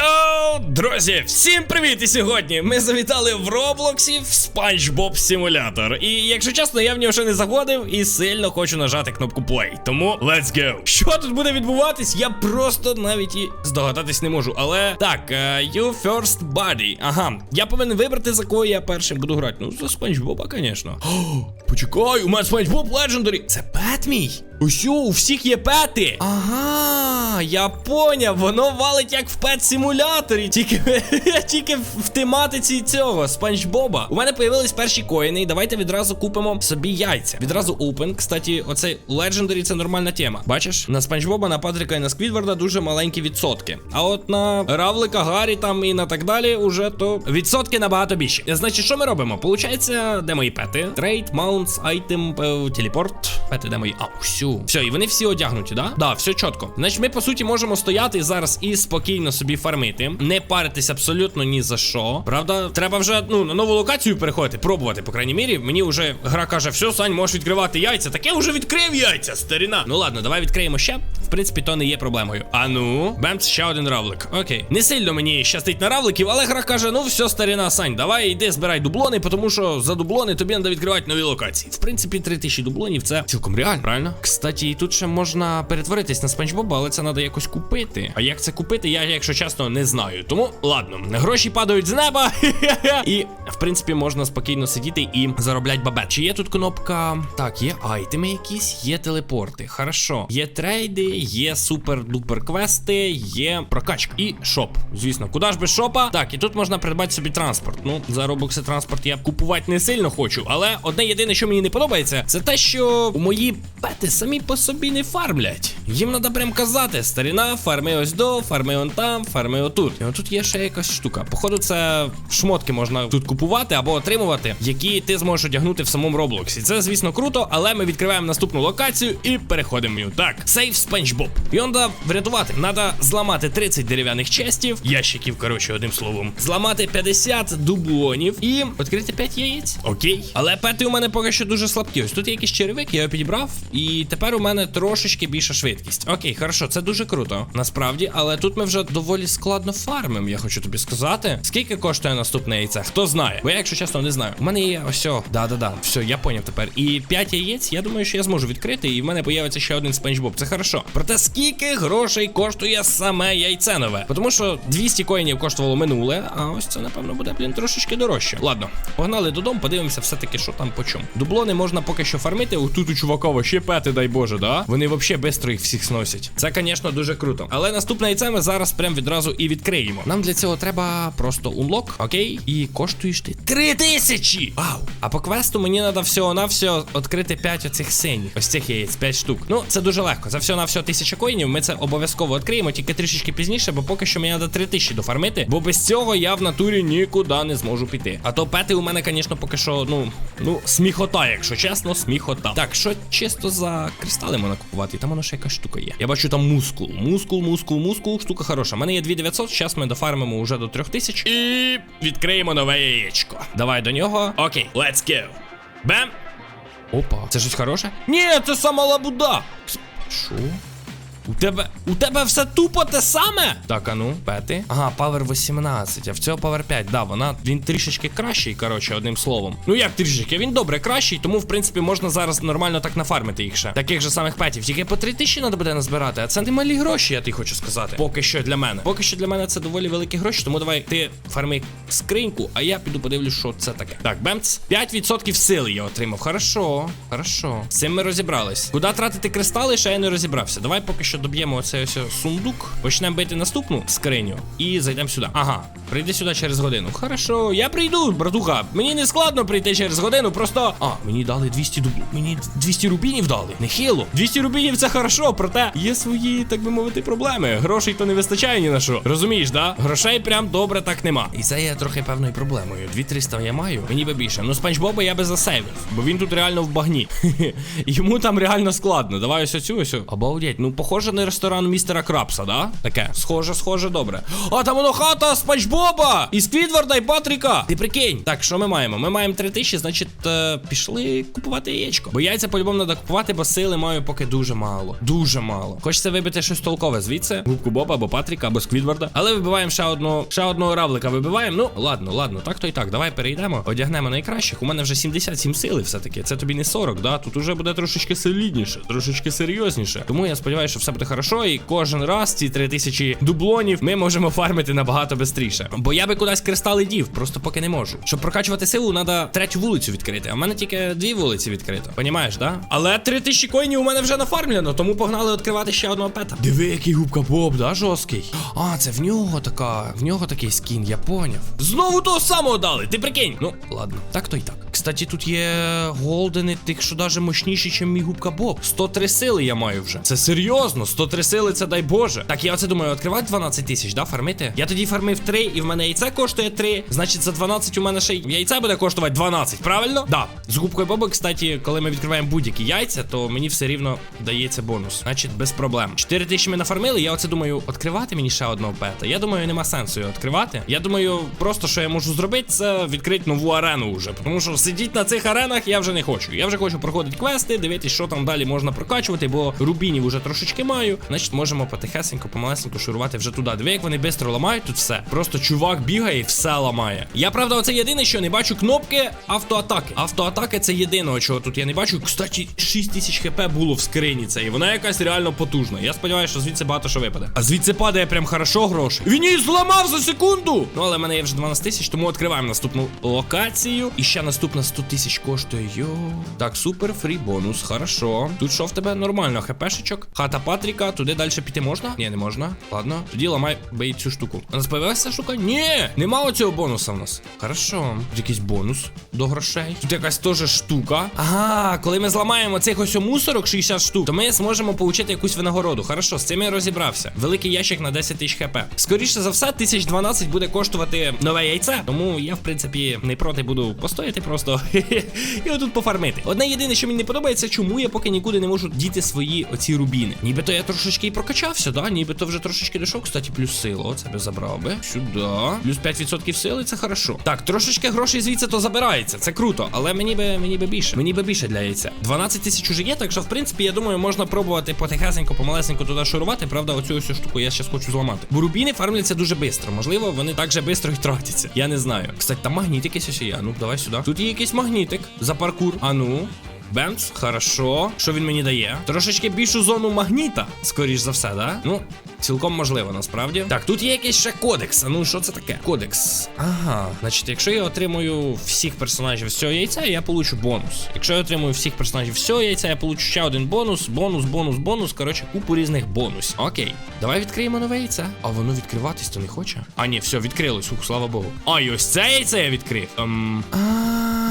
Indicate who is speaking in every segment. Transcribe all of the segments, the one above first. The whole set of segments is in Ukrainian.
Speaker 1: Yo! Друзі, всім привіт! І сьогодні ми завітали в Роблоксі в SpongeBob Simulator. І якщо чесно, я в нього ще не заходив і сильно хочу нажати кнопку play. Тому let's go. Що тут буде відбуватись? Я просто навіть і здогадатись не можу. Але так, е, you first buddy. Ага, я повинен вибрати за кого я першим буду грати. Ну, за SpongeBob, звісно. О, почекай, у мене SpongeBob Legendary. Це пет мій. Ось у всіх є пети. Ага, я поняв, воно валить як в пет-симуляторі, тільки, тільки в тематиці цього Спанч Боба. У мене появились перші коїни, і давайте відразу купимо собі яйця. Відразу open. Кстати, оцей Legendary це нормальна тема. Бачиш, на Спанч Боба, на Патріка і на Сквідварда дуже маленькі відсотки. А от на Равлика, Гаррі там і на так далі, уже то відсотки набагато більші. Значить, що ми робимо? Получається, де мої пети? Трейд, маунтс, айтем, телепорт. Пети, де мої? А, всю. Все, і вони всі одягнуті, да? Да, все чітко. Значить, ми по суті можемо стояти зараз і спокійно собі фармити, не паритись абсолютно ні за що. Правда, треба вже ну на нову локацію переходити, пробувати, по крайній мірі. Мені вже гра каже, все, Сань, можеш відкривати яйця. Так я вже відкрив яйця, старіна. Ну ладно, давай відкриємо ще. В принципі, то не є проблемою. А ну, бемц, ще один равлик. Окей. Не сильно мені щастить на равликів, але гра каже: ну все, старіна, Сань, давай йди збирай дублони, тому що за дублони тобі треба відкривати нові локації. В принципі, 3000 дублонів це цілком реально, правильно? Кстати, тут ще можна перетворитись на спанч Боба, але це треба якось купити. А як це купити, я, якщо чесно, не знаю. Тому ладно, гроші падають з неба. І в принципі можна спокійно сидіти і заробляти бабет. Чи є тут кнопка? Так, є айтеми якісь, є телепорти. Хорошо. Є трейди, є супер-дупер квести, є прокачка і шоп. Звісно, куди ж без шопа? Так, і тут можна придбати собі транспорт. Ну, за робокси транспорт я купувати не сильно хочу. Але одне єдине, що мені не подобається, це те, що мої пети самі по собі не фармлять. Їм треба прям казати: старіна, фарми ось до, фарми он там, фарми отут. І отут є ще якась штука. Походу, це шмотки можна тут купувати або отримувати, які ти зможеш одягнути в самому Роблоксі. Це, звісно, круто, але ми відкриваємо наступну локацію і переходимо в. Так, сейф Спанч Боб. Он да врятувати. Треба зламати 30 дерев'яних честів, ящиків, коротше, одним словом. Зламати 50 дублонів і відкрити 5 яєць. Окей. Але пети у мене поки що дуже слабкі. Ось тут є якийсь черевик, я його підібрав, і тепер у мене трошечки більша швидкість. Окей, хорошо, це дуже круто. Насправді, але тут ми вже доволі складно фармим, я хочу тобі сказати. Скільки коштує наступне яйце? Хто знає? Бо я, якщо чесно, не знаю. У мене є ось. Да-да-да. Все, я поняв тепер. І 5 яєць, я думаю, що я зможу відкрити, і в мене появиться ще один спанчбоб. Це хорошо. Проте скільки грошей коштує саме яйце нове? Тому що 200 коїнів коштувало минуле, а ось це, напевно, буде, блін, трошечки дорожче. Ладно, погнали додому, подивимося все-таки, що там по чому. Дублони можна поки що фармити. О, тут у чувака ще пети, дай Боже, да? Вони взагалі швидко їх всіх сносять. Це, звісно, дуже круто. Але наступне яйце ми зараз прям відразу і відкриємо. Нам для цього треба просто унлок, окей? І коштуєш ти 3000! Вау! А по квесту мені треба всього-навсього відкрити 5 оцих синіх. Ось цих яєць, 5 штук. Ну, це дуже легко. За всього-навсього 1000 коїнів ми це обов'язково відкриємо, тільки трішечки пізніше, бо поки що мені треба 3000 дофармити, бо без цього я в натурі нікуди не зможу піти. А то пети у мене, звісно, поки що, ну, ну, сміхота, якщо чесно, сміхота. Так, що чисто за кристали можна купувати? Там воно ще якась штука є. Я бачу там мускул. Мускул, мускул, мускул. Штука хороша. У мене є 2900, зараз ми дофармимо уже до 3000 і відкриємо нове яєчко. Давай до нього. Окей, let's go. Бем! Опа, це щось хороше? Ні, це сама лабуда. Що? У тебе у тебе все тупо те саме? Так, а ну, пети. Ага, Power 18, а в цього Power 5. Да, вона він трішечки кращий, коротше, одним словом. Ну як трішечки? Він добре кращий, тому в принципі можна зараз нормально так нафармити їх ще. Таких же самих петів. Тільки по 3000 треба буде назбирати, а це не малі гроші, я ти хочу сказати. Поки що для мене. Поки що для мене це доволі великі гроші, тому давай ти фарми скриньку, а я піду подивлюсь, що це таке. Так, бемц. 5% сили я отримав. Хорошо, хорошо. З цим ми розібрались. Куди тратити кристали, ще я не розібрався. Давай поки що доб'ємо оцей ось сундук, почнемо бити наступну скриню і зайдемо сюди. Ага, прийди сюди через годину. Хорошо, я прийду, братуха. Мені не складно прийти через годину, просто. А, мені дали 200 дуб... Мені 200 рубінів дали. Нехило. 200 рубінів це хорошо, проте є свої, так би мовити, проблеми. Грошей то не вистачає ні на що. Розумієш, да? Грошей прям добре так нема. І це є трохи певною проблемою. 2300 я маю, мені би більше. Ну, спанч Боба я би засейвив, бо він тут реально в багні. Йому там реально складно. Давай ось оцю ось. Обалдеть. Ну, похоже, на ресторан містера Крабса, да? Таке. Схоже, схоже, добре. А там воно хата Спанч Боба! І Сквідварда, і Патріка. Ти прикинь. Так, що ми маємо? Ми маємо 3 тисячі, значить, е, пішли купувати яєчко. Бо яйця по-любому треба купувати, бо сили маю поки дуже мало. Дуже мало. Хочеться вибити щось толкове звідси. Губку Боба або Патріка, або Сквідварда. Але вибиваємо ще одного, ще одного равлика вибиваємо. Ну, ладно, ладно, так то і так. Давай перейдемо, одягнемо найкращих. У мене вже 77 сили все-таки. Це тобі не 40, да? Тут уже буде трошечки солідніше, трошечки серйозніше. Тому я сподіваюся, що все буде хорошо, і кожен раз ці 3000 дублонів ми можемо фармити набагато швидше. Бо я би кудись кристали дів, просто поки не можу. Щоб прокачувати силу, треба третю вулицю відкрити. А в мене тільки дві вулиці відкрито. Понімаєш, да? Але 3000 коїнів у мене вже нафармлено, тому погнали відкривати ще одного пета. Диви, який губка Боб, да, жорсткий. А, це в нього така, в нього такий скін, я поняв. Знову того самого дали, ти прикинь. Ну, ладно, так то й так. Кстати, тут є голдени, тих, що даже мощніші, ніж мій губка Боб. 103 сили я маю вже. Це серйозно, 103 сили, це дай Боже. Так, я оце думаю, відкривати 12 тисяч, да, фармити? Я тоді фармив 3, і в мене яйце коштує 3. Значить, за 12 у мене ще й яйце буде коштувати 12, правильно? Да. З губкою Боба, кстати, коли ми відкриваємо будь-які яйця, то мені все рівно дається бонус. Значить, без проблем. 4 тисячі ми нафармили, я оце думаю, відкривати мені ще одного пета. Я думаю, нема сенсу його відкривати. Я думаю, просто що я можу зробити, це відкрити нову арену вже. Тому що сидіти на цих аренах я вже не хочу. Я вже хочу проходити квести, дивитися, що там далі можна прокачувати, бо рубінів вже трошечки маю. Значить, можемо потихесенько, помалесенько шурувати вже туди. Диви, як вони швидко ламають тут все. Просто чувак бігає і все ламає. Я правда, оце єдине, що не бачу кнопки автоатаки. Автоатаки це єдиного, чого тут я не бачу. Кстати, 6 тисяч хп було в скрині це, і вона якась реально потужна. Я сподіваюся, що звідси багато що випаде. А звідси падає прям хорошо гроші. Він її зламав за секунду. Ну, але в мене є вже 12 тисяч, тому відкриваємо наступну локацію. І ще наступна 100 тисяч коштує. Йо. Так, супер, фрі бонус. Хорошо. Тут що в тебе нормально, хпшечок. Хата Патріка, туди далі піти можна? Ні, не можна. Ладно. Тоді ламай бей цю штуку. У нас появилася штука? Ні, нема оцього бонуса в нас. Хорошо. Тут якийсь бонус до грошей. Тут якась теж штука. Ага, коли ми зламаємо цих ось мусорок 60 штук, то ми зможемо отримати якусь винагороду. Хорошо, з цим я розібрався. Великий ящик на 10 тисяч хп. Скоріше за все, 1012 буде коштувати нове яйце. Тому я, в принципі, не проти буду постояти просто і отут пофармити. Одне єдине, що мені не подобається, чому я поки нікуди не можу діти свої оці рубіни. Нібито я трошечки і прокачався, да? Нібито вже трошечки дійшов. Кстати, плюс сила. Оце би забрав би. Сюди. Плюс 5% сили, це хорошо. Так, трошечки грошей звідси то забирається. Це круто, але мені би мені би більше. Мені би більше для яйця. 12 тисяч уже є, так що в принципі я думаю, можна пробувати потихесенько, помалесенько туди шурувати. Правда, оцю ось штуку я ще хочу зламати. Бо рубіни фармляться дуже швидко. Можливо, вони так же швидко і тратяться. Я не знаю. Кстати, там магніт якийсь є. Ну, давай сюди. Тут є якийсь магнітик за паркур. А ну. Бемс, хорошо. Що він мені дає? Трошечки більшу зону магніта, скоріш за все, да? Ну, цілком можливо, насправді. Так, тут є якийсь ще кодекс. А ну що це таке? Кодекс. Ага. Значить, якщо я отримую всіх персонажів з цього яйця, я получу бонус. Якщо я отримую всіх персонажів з яйця, я получу ще один бонус, бонус, бонус, бонус. Коротше, купу різних бонусів. Окей. Давай відкриємо нове яйце. А воно відкриватись то не хоче. А ні, все, відкрилось. Ух, слава Богу. А, ось це яйце я відкрив. Ем. А.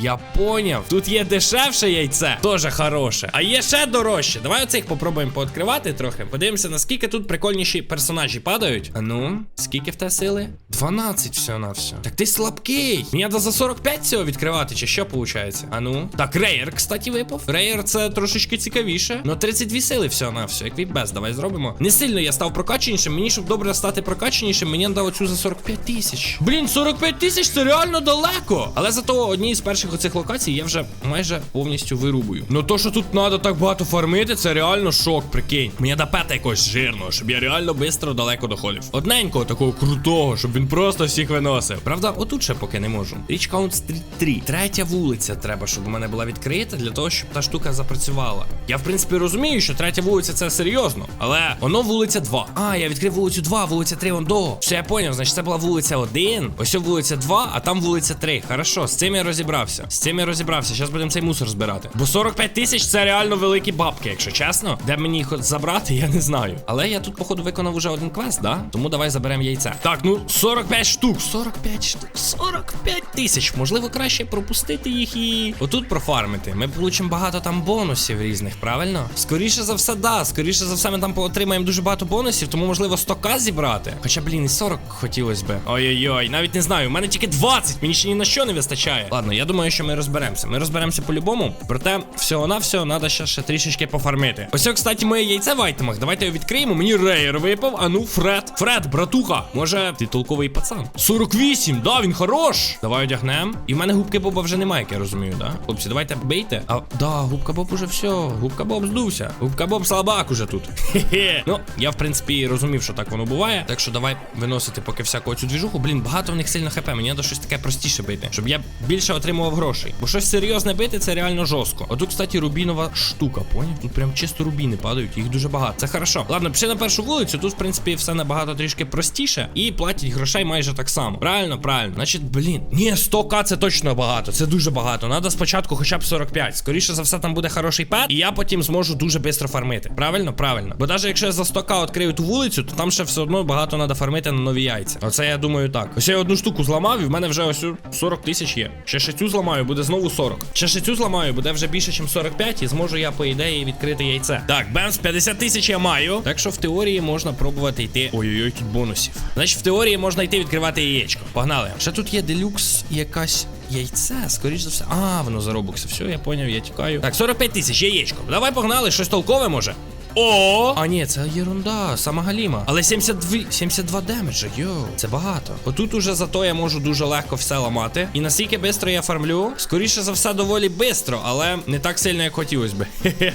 Speaker 1: Я поняв. Тут є дешевше яйце, теж хороше. А є ще дорожче. Давай оцих попробуємо пооткривати трохи. Подивимося, наскільки тут прикольніші персонажі падають. А ну, скільки в те сили? 12 все на все. Так ти слабкий. Мені треба за 45 цього відкривати, чи що виходить? А ну. Так, рейер, кстати, випав. Рейер це трошечки цікавіше. Ну, 32 сили все на все. Як без, давай зробимо. Не сильно я став прокаченішим. Мені, щоб добре стати прокаченішим, мені треба оцю за 45 тисяч. Блін, 45 тисяч це реально далеко. Але зато одній з перших оцих локацій я вже майже повністю вирубую. Ну то, що тут треба так багато фармити, це реально шок, прикинь. Мені до пета якогось жирного, щоб я реально швидко далеко доходив. Одненького такого крутого, щоб він просто всіх виносив. Правда, отут ще поки не можу. Річ Каунт Стріт 3. Третя вулиця треба, щоб у мене була відкрита для того, щоб та штука запрацювала. Я в принципі розумію, що третя вулиця це серйозно, але воно вулиця 2. А, я відкрив вулицю 2, вулиця 3 он до. Все, я поняв, значить це була вулиця 1, ось вулиця 2, а там вулиця 3. Хорошо, з цим я розібрався. З цим я розібрався. Зараз будемо цей мусор збирати. Бо 45 тисяч це реально великі бабки, якщо чесно. Де мені їх забрати, я не знаю. Але я тут, походу, виконав уже один квест, да? Тому давай заберемо яйця. Так, ну 45 штук. 45 штук. 45 тисяч. Можливо, краще пропустити їх і отут профармити. Ми получимо багато там бонусів різних, правильно? Скоріше за все, да. Скоріше за все, ми там отримаємо дуже багато бонусів, тому можливо 100к зібрати. Хоча, блін, і 40 хотілося би. Ой-ой-ой, навіть не знаю. У мене тільки 20, мені ще ні на що не вистачає. Ладно, я думаю. Думаю, що ми розберемося. Ми розберемося по-любому. Проте, всього на всього треба ще, ще трішечки пофармити. Ось, кстати, моє яйце в айтемах. Давайте його відкриємо. Мені рейер випав. А ну, Фред. Фред, братуха. Може, ти толковий пацан. 48, да, він хорош. Давай одягнем. І в мене губки Боба вже немає, як я розумію, да? Хлопці, давайте бейте. А, да, губка Боб уже все. Губка Боб здувся. Губка Боб слабак уже тут. Хе-хе. Ну, я в принципі розумів, що так воно буває. Так що давай виносити поки всяку цю двіжуху. Блін, багато в них сильно хп. Мені треба щось таке простіше бити, щоб я більше отримував грошей. Бо щось серйозне бити, це реально жорстко. Отут, кстати, рубінова штука, поняв? Тут прям чисто рубіни падають, їх дуже багато. Це хорошо. Ладно, пішли на першу вулицю. Тут, в принципі, все набагато трішки простіше. І платять грошей майже так само. Правильно, правильно. Значить, блін. Ні, 100к це точно багато. Це дуже багато. Надо спочатку хоча б 45. Скоріше за все, там буде хороший пет, і я потім зможу дуже швидко фармити. Правильно, правильно. Бо навіть якщо я за 100к відкрию ту вулицю, то там ще все одно багато треба фармити на нові яйця. Оце я думаю так. Ось я одну штуку зламав, і в мене вже ось 40 тисяч є. Ще ще цю зламаю, буде знову 40. Ще ще цю зламаю, буде вже більше, ніж 45, і зможу я, по ідеї, відкрити яйце. Так, бемс, 50 тисяч я маю. Так що в теорії можна пробувати йти. Ой-ой-ой, тут бонусів. Значить, в теорії можна йти відкривати яєчко. Погнали. Ще тут є делюкс якась. Яйце, скоріш за все. А, воно заробився. Все, я поняв, я тікаю. Так, 45 тисяч, яєчко. Давай погнали, щось толкове може. О! А ні, це єрунда, сама галіма. Але 72, 72 демеджа, йоу, це багато. Отут уже зато я можу дуже легко все ламати. І наскільки швидко я фармлю, скоріше за все, доволі швидко, але не так сильно, як хотілося би.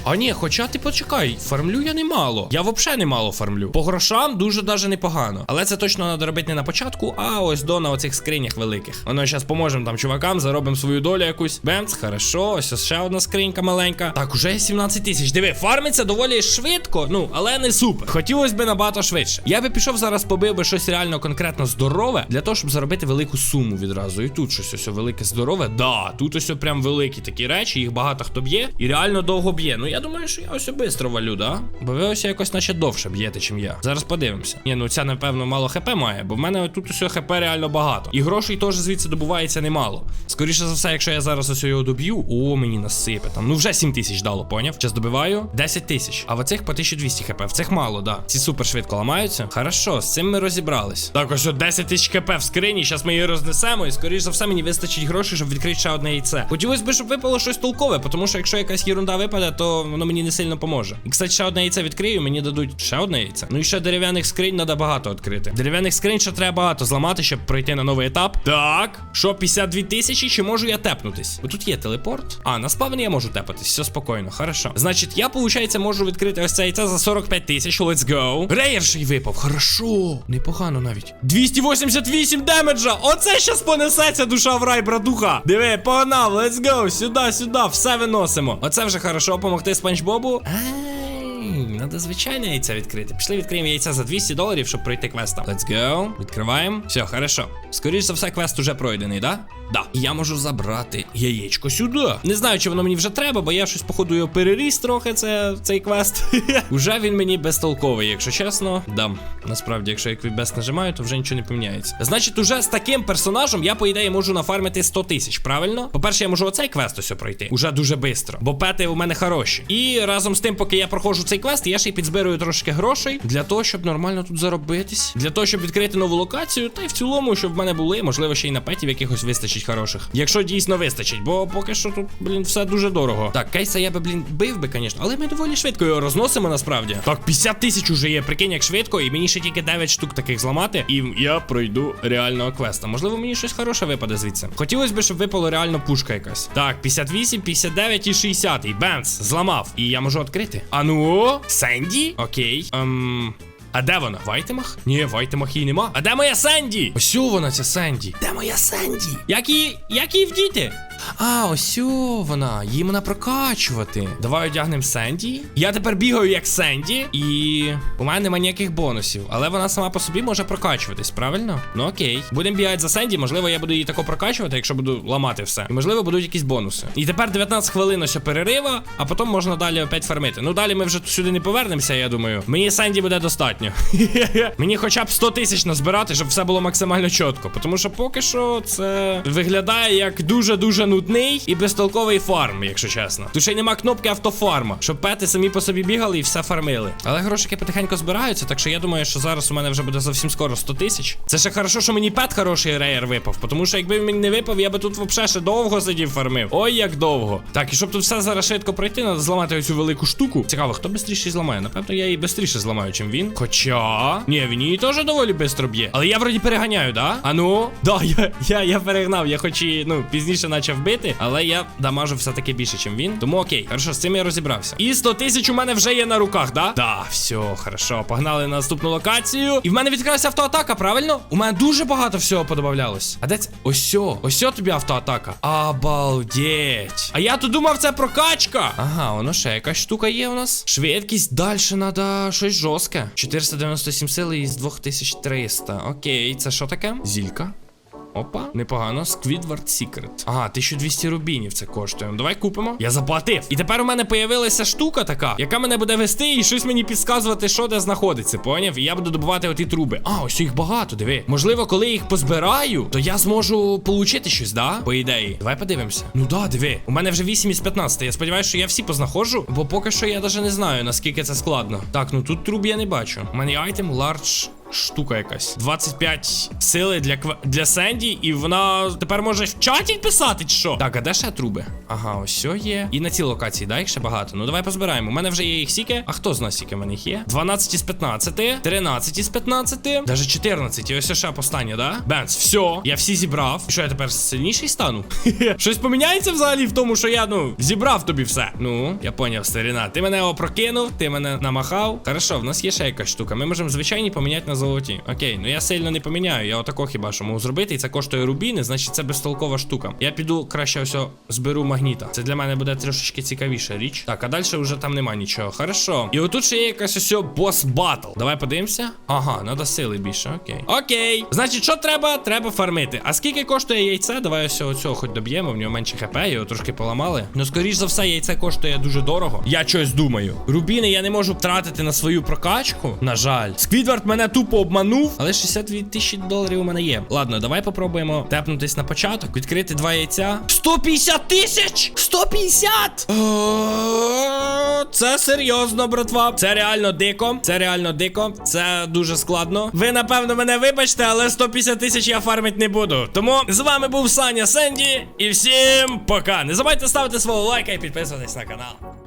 Speaker 1: А ні, хоча ти почекай, фармлю я немало. Я взагалі немало фармлю. По грошам дуже даже непогано. Але це точно треба робити не на початку, а ось до на оцих скринях великих. Воно зараз поможемо там чувакам, заробимо свою долю якусь. Бемц, хорошо, ось ще одна скринька маленька. Так, уже 17 тисяч. Диви, фармиться доволі швидко, ну, але не супер. Хотілося б набагато швидше. Я би пішов зараз, побив би щось реально конкретно здорове для того, щоб заробити велику суму відразу. І тут щось ось велике здорове. Да, тут ось прям великі такі речі, їх багато хто б'є і реально довго б'є. Ну я думаю, що я ось швидко валю, да? Бо ви ось якось наче довше б'єте, чим я. Зараз подивимося. Ні, ну ця, напевно, мало хп має, бо в мене тут ось хп реально багато. І грошей теж звідси добувається немало. Скоріше за все, якщо я зараз ось його доб'ю, о, мені насипе там. Ну вже 7 тисяч дало, поняв? Час добиваю 10 тисяч. А в оцих по 1200 хп. В цих мало, да. Ці супер швидко ламаються. Хорошо, з цим ми розібрались. Так, ось 10 тисяч хп в скрині. Зараз ми її рознесемо, і скоріш за все мені вистачить грошей, щоб відкрити ще одне яйце. Хотілося б, щоб випало щось толкове, тому що якщо якась ерунда випаде, то воно мені не сильно поможе. І кстати, ще одне яйце відкрию, мені дадуть ще одне яйце. Ну і ще дерев'яних скринь треба багато відкрити. Дерев'яних скринь ще треба багато зламати, щоб пройти на новий етап. Так, що 52 тисячі, чи можу я тепнутись? Бо тут є телепорт. А, на спавні я можу тепатись, все спокійно, хорошо. Значить, я, виходить, можу відкрити яйце за 45 тисяч. Let's go. Рейерший випав. Хорошо. Непогано навіть. 288 демеджа. Оце щас понесеться душа в рай, братуха. Диви, погнав, let's go. Сюди, сюди, все виносимо. Оце вже хорошо, помогти Спанч Бобу. Ей, Надо звичайне яйце відкрити. Пішли відкриємо яйця за 200 доларів, щоб пройти квест. Let's go. Відкриваємо. Все, хорошо. Скоріше за все, квест уже пройдений, да? Да. Я можу забрати яєчко сюди. Не знаю, чи воно мені вже треба, бо я щось, походу, його переріс трохи, це, цей квест. Уже він мені безтолковий, якщо чесно. Да. Насправді, якщо я квібест нажимаю, то вже нічого не поміняється. Значить, уже з таким персонажем я, по ідеї, можу нафармити 100 тисяч, правильно? По-перше, я можу оцей квест ось пройти. Уже дуже швидко. Бо пети у мене хороші. І разом з тим, поки я проходжу цей квест, я ще й підзбирую трошки грошей для того, щоб нормально тут заробитись. Для того, щоб відкрити нову локацію, та й в цілому, щоб в мене були, можливо, ще й на петів якихось вистачить хороших. Якщо дійсно вистачить, бо поки що тут, блін, все дуже дорого. Так, кейса я би, блін, бив би, звісно, але ми доволі швидко його розносимо насправді. Так, 50 тисяч уже є, прикинь, як швидко, і мені ще тільки 9 штук таких зламати, і я пройду реального квеста. Можливо, мені щось хороше випаде звідси. Хотілося б, щоб випало реально пушка якась. Так, 58, 59 і 60. І бенц, зламав. І я можу відкрити. А ну, Сенді? Окей. Ем. А де вона? В айтемах? Ні, в айтемах її нема. А де моя Сенді? Ось вона, ця Сенді. Де моя Сенді? Як її, як її вдіти? А, ось вона. Її можна прокачувати. Давай одягнемо Сенді. Я тепер бігаю як Сенді, і у мене немає ніяких бонусів. Але вона сама по собі може прокачуватись, правильно? Ну окей. Будемо бігати за Сенді. Можливо, я буду її тако прокачувати, якщо буду ламати все. І можливо, будуть якісь бонуси. І тепер 19 хвилин ось перерива, а потім можна далі опять фармити. Ну далі ми вже сюди не повернемося, я думаю. Мені Сенді буде достатньо. Мені хоча б 100 тисяч назбирати, щоб все було максимально чітко. Тому що поки що це виглядає як дуже-дуже. Нудний і безтолковий фарм, якщо чесно. Тут ще й нема кнопки автофарма, щоб пети самі по собі бігали і все фармили. Але грошики потихеньку збираються, так що я думаю, що зараз у мене вже буде зовсім скоро 100 тисяч. Це ще хорошо, що мені пет хороший рейер випав, тому що якби він не випав, я би тут взагалі ще довго сидів фармив. Ой, як довго. Так, і щоб тут все зараз швидко пройти, треба зламати оцю велику штуку. Цікаво, хто швидше зламає? Напевно, я її швидше зламаю, чим він. Хоча. Ні, він її теж доволі швидко б'є. Але я вроді переганяю, да? А ну? Да, я, я, я перегнав. Я хоч і ну пізніше почав бити, але я дамажу все-таки більше, ніж він. Тому окей, хорошо, з цим я розібрався. І 100 тисяч у мене вже є на руках, да? Да, все, хорошо. Погнали на наступну локацію. І в мене відкрилася автоатака, правильно? У мене дуже багато всього подобавлялось. А де це? Ось, ось тобі автоатака. Обалдеть. А я тут думав, це прокачка. Ага, воно ще якась штука є у нас. Швидкість, далі треба щось жорстке. 497 сили із 2300. Окей, це що таке? Зілька. Опа, непогано. Squidward Secret. Ага, 1200 рубінів це коштує. Ну, Давай купимо. Я заплатив. І тепер у мене появилася штука така, яка мене буде вести і щось мені підказувати, що де знаходиться. Поняв? І я буду добувати оті труби. А, ось їх багато, диви. Можливо, коли їх позбираю, то я зможу получити щось, да? По ідеї. Давай подивимося. Ну да, диви. У мене вже 8 із 15. Я сподіваюся, що я всі познаходжу, бо поки що я навіть не знаю, наскільки це складно. Так, ну тут труб я не бачу. У мене є айтем large штука якась. 25 сили для кв... для Сенді, і вона тепер може в чаті писати, чи що? Так, а де ще труби? Ага, ось все є. І на цій локації, да, їх ще багато. Ну давай позбираємо. У мене вже є їх сіки. А хто з нас сіки в мене їх є? 12 із 15, 13 із 15, даже 14. І ось ще останнє, да? Бенц, все, я всі зібрав. І що я тепер сильніший стану? Щось поміняється взагалі в тому, що я, ну, зібрав тобі все. Ну, я поняв, старина. Ти мене опрокинув, ти мене намахав. Хорошо, в нас є ще якась штука. Ми можемо звичайні поміняти на золоті. Окей, ну я сильно не поміняю. Я отако хіба що можу зробити, і це коштує рубіни, значить це безтолкова штука. Я піду краще ось зберу магніта. Це для мене буде трошечки цікавіша річ. Так, а далі вже там нема нічого. Хорошо. І отут ще є якась ось бос батл. Давай подивимося. Ага, треба сили більше. Окей. Окей. Значить, що треба? Треба фармити. А скільки коштує яйце? Давай ось оцього хоч доб'ємо, в нього менше хп, його трошки поламали. Ну, скоріш за все, яйце коштує дуже дорого. Я щось думаю. Рубіни я не можу втратити на свою прокачку. На жаль. Сквідвард мене тупо обманув, але 62 тисячі доларів у мене є. Ладно, давай попробуємо тепнутись на початок, відкрити два яйця. 150 тисяч! 150! О, Це серйозно, братва. Це реально дико. Це реально дико. Це дуже складно. Ви, напевно, мене вибачте, але 150 тисяч я фармить не буду. Тому з вами був Саня Сенді. І всім пока. Не забудьте ставити свого лайка і підписуватись на канал.